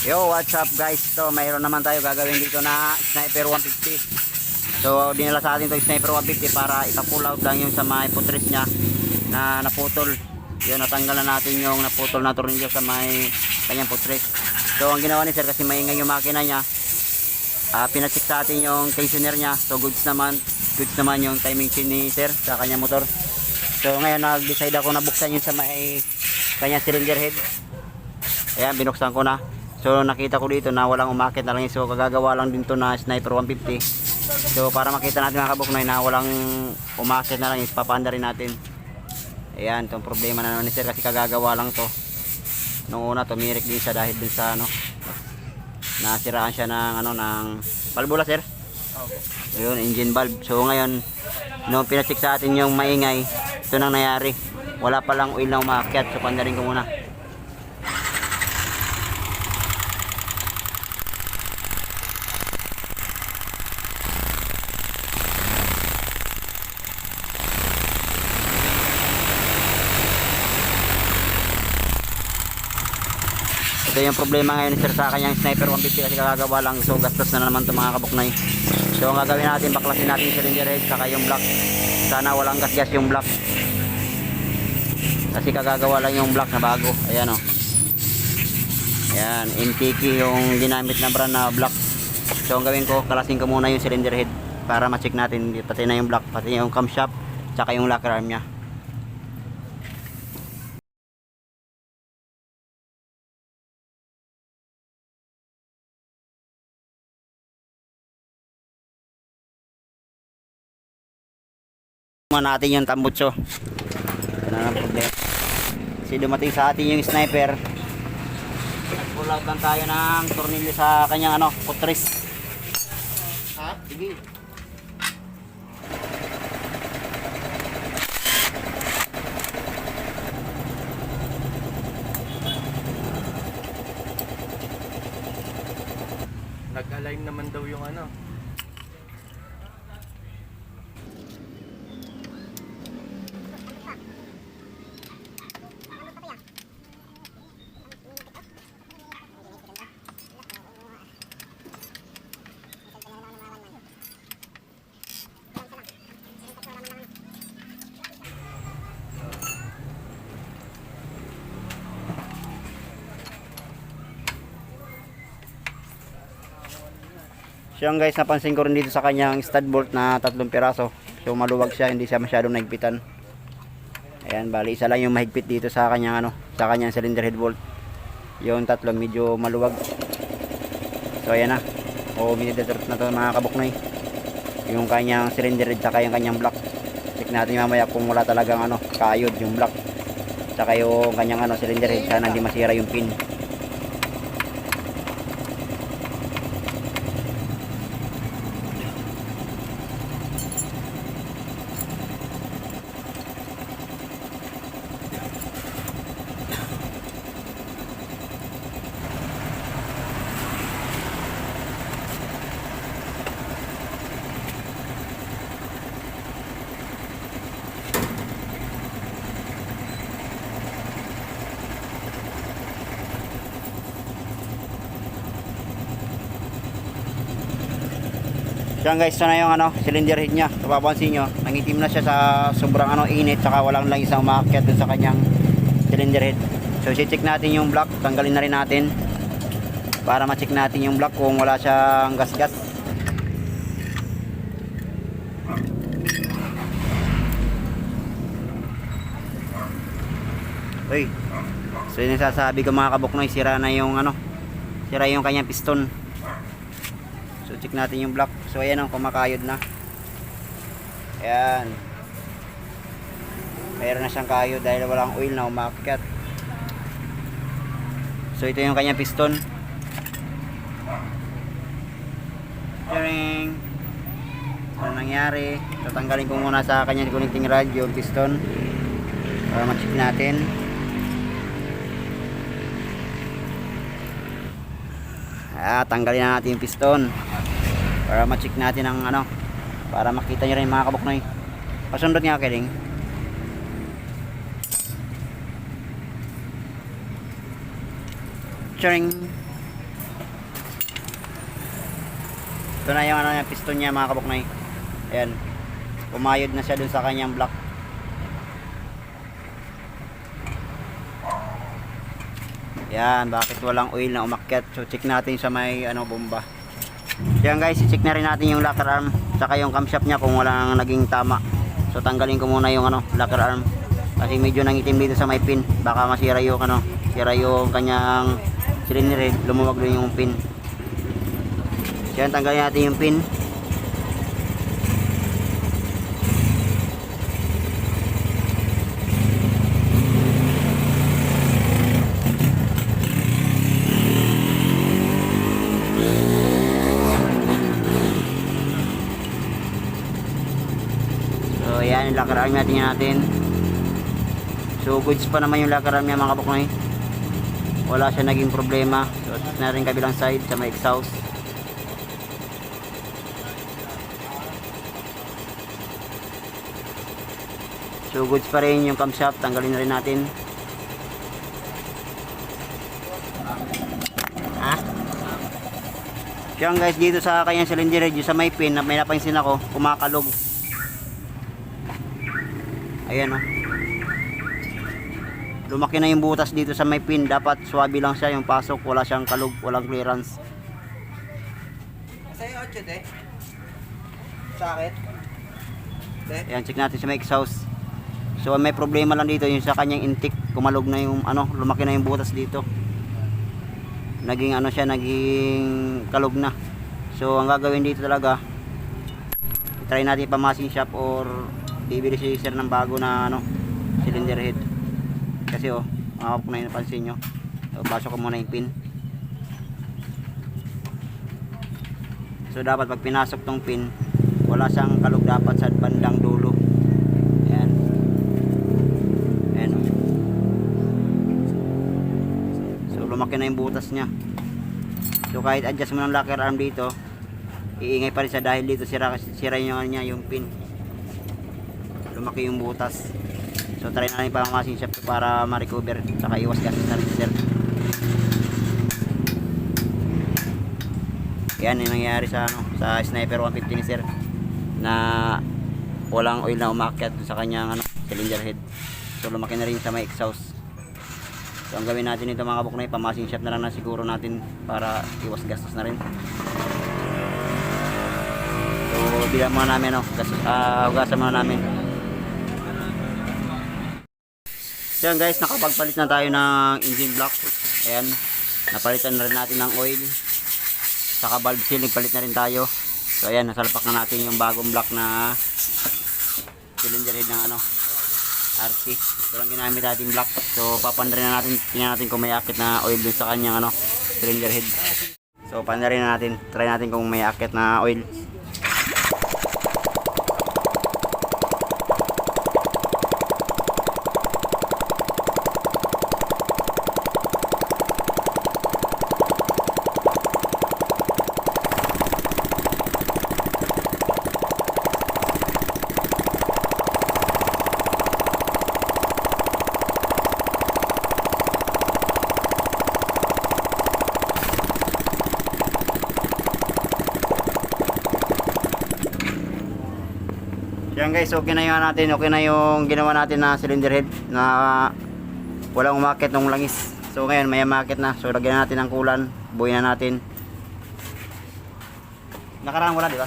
Yo, what's up guys? So, mayroon naman tayo gagawin dito na Sniper 150. So, dinala sa atin to Sniper 150 para ipa-pull out lang yung sa may putres niya na naputol. Yun, natanggalan natin yung naputol na tornilyo sa may kanyang putres. So, ang ginawa ni sir kasi maingay yung makina niya. Ah, pinacheck sa atin yung tensioner niya. So, goods naman. Goods naman yung timing chain ni sir sa kanyang motor. So, ngayon nag-decide ako na buksan yun sa may kanyang cylinder head. Ayan, binuksan ko na. So nakita ko dito na walang umakit na lang yun. So kagagawa lang din to na Sniper 150. So para makita natin mga kabuknoy na walang umakit na lang is papanda rin natin. Ayan, itong problema na naman ni sir kasi kagagawa lang to. Nung una tumirik din siya dahil din sa ano nasiraan siya ng ano ng valvula sir. Ayun, engine valve. So ngayon, nung pinacheck sa atin yung maingay, ito nang nangyari. Wala palang oil na umakyat. So panda rin ko muna. Ito yung problema ngayon sir sa kanyang sniper 150 kasi kagagawa lang so gastos na naman ito mga kabuknay. So ang gagawin natin baklasin natin yung cylinder head saka yung block. Sana walang gas-gas yung block. Kasi kagagawa lang yung block na bago. Ayan o. Ayan, MTK yung ginamit na brand na block. So ang gawin ko, kalasin ko muna yung cylinder head para ma-check natin pati na yung block, pati yung camshaft, saka yung locker arm niya. Muna natin yung tambutso. Ito na ang problema. Kasi dumating sa atin yung sniper. Nag-pull out lang tayo ng tornilyo sa kanyang ano, putris. Ha? Sige. Nag-align naman daw yung ano. So yung guys, napansin ko rin dito sa kanyang stud bolt na tatlong piraso. So maluwag siya, hindi siya masyadong nahigpitan. Ayan, bali isa lang yung mahigpit dito sa kanyang ano, sa kanyang cylinder head bolt. Yung tatlo medyo maluwag. So ayan na. O minidetort na to mga kabuknoy. Yung kanyang cylinder head saka yung kanyang block. Check natin mamaya kung wala talagang ano, kayod yung block. Saka yung kanyang ano, cylinder head sana hindi masira yung pin. Yan guys, ito na yung ano, cylinder head niya. Napapansin nyo, nangitim na siya sa sobrang ano, init saka walang lang isang umakyat dun sa kanyang cylinder head. So, check natin yung block, tanggalin na rin natin para ma-check natin yung block kung wala siyang gas-gas. Uy. So, yung nasasabi ko mga kabuknoy, sira na yung ano, sira yung kanyang piston. So check natin yung block. So ayan ang kumakayod na. Ayan. Mayroon na siyang kayod dahil walang oil na umakyat. So ito yung kanyang piston. Turing. Ano nangyari? Tatanggalin ko muna sa kanyang connecting rod yung piston. Para ma-check natin. Ah, tanggalin na natin yung piston para ma-check natin ang ano para makita nyo rin mga kabuknoy. Pasundot nga kiling charing ito na yung ano yung piston niya mga kabuknoy. Ayan. Pumayod na siya dun sa kanyang block. Yan, bakit walang oil na umakyat? So check natin sa may ano bomba. Yan guys, check na rin natin yung locker arm saka yung camshaft niya kung walang naging tama. So tanggalin ko muna yung ano, locker arm kasi medyo nangitim dito sa may pin. Baka masira yung ano, sira yung kanyang cylinder head, lumuwag din yung pin. Yan, tanggalin natin yung pin. So yan, yung locker arm natin yan natin. So goods pa naman yung locker arm niya mga kabuknoy. Wala siya naging problema. So check na rin kabilang side sa may exhaust. So goods pa rin yung camshaft, tanggalin na rin natin. Yan guys, dito sa kanyang cylinder yung sa may pin, na may napansin ako, kumakalog. Ayan oh. Lumaki na yung butas dito sa may pin. Dapat swabe lang siya yung pasok. Wala siyang kalug, walang clearance. Sa'yo 8 de? Sakit? De? Ayan, check natin sa may exhaust. So may problema lang dito yung sa kanyang intake. Kumalog na yung ano, lumaki na yung butas dito. Naging ano siya, naging kalog na. So ang gagawin dito talaga, try natin pamassing shop or bibili si sir ng bago na ano, cylinder head. Kasi oh, mga kapag na napansin nyo. So, pasok ko muna yung pin. So dapat pag pinasok tong pin, wala siyang kalog dapat sa bandang dulo. Ayan. Ayan. oh. So lumaki na yung butas niya. So kahit adjust mo ng locker arm dito, iingay pa rin siya dahil dito sira, sira yung ano niya, yung pin. Lumaki yung butas. So try na rin pamamasin siya para ma-recover saka iwas gastos na rin si sir. Yan yung nangyari sa ano sa Sniper 150 ni sir na walang oil na umakyat sa kanyang ano cylinder head. So lumaki na rin sa may exhaust. So ang gawin natin ito mga kabuknay, pamassing shop na lang na siguro natin para iwas gastos na rin. So bilang muna namin no, gas, ah, hugasan muna namin. So yan guys, nakapagpalit na tayo ng engine block. Ayan, napalitan na rin natin ng oil. Saka valve seal, nagpalit na rin tayo. So ayan, nasalpak na natin yung bagong block na cylinder head ng ano, RC. Ito lang ginamit natin block. So papandarin na natin, tingnan natin kung may akit na oil dun sa kanyang ano, cylinder head. So pandarin na natin, try natin kung may akit na oil. Yan guys, okay na ano natin, okay na yung ginawa natin na cylinder head na walang umakit ng langis. So ngayon may umakit na. So lagyan natin ng kulan, buuin na natin. Nakaraan wala, di ba?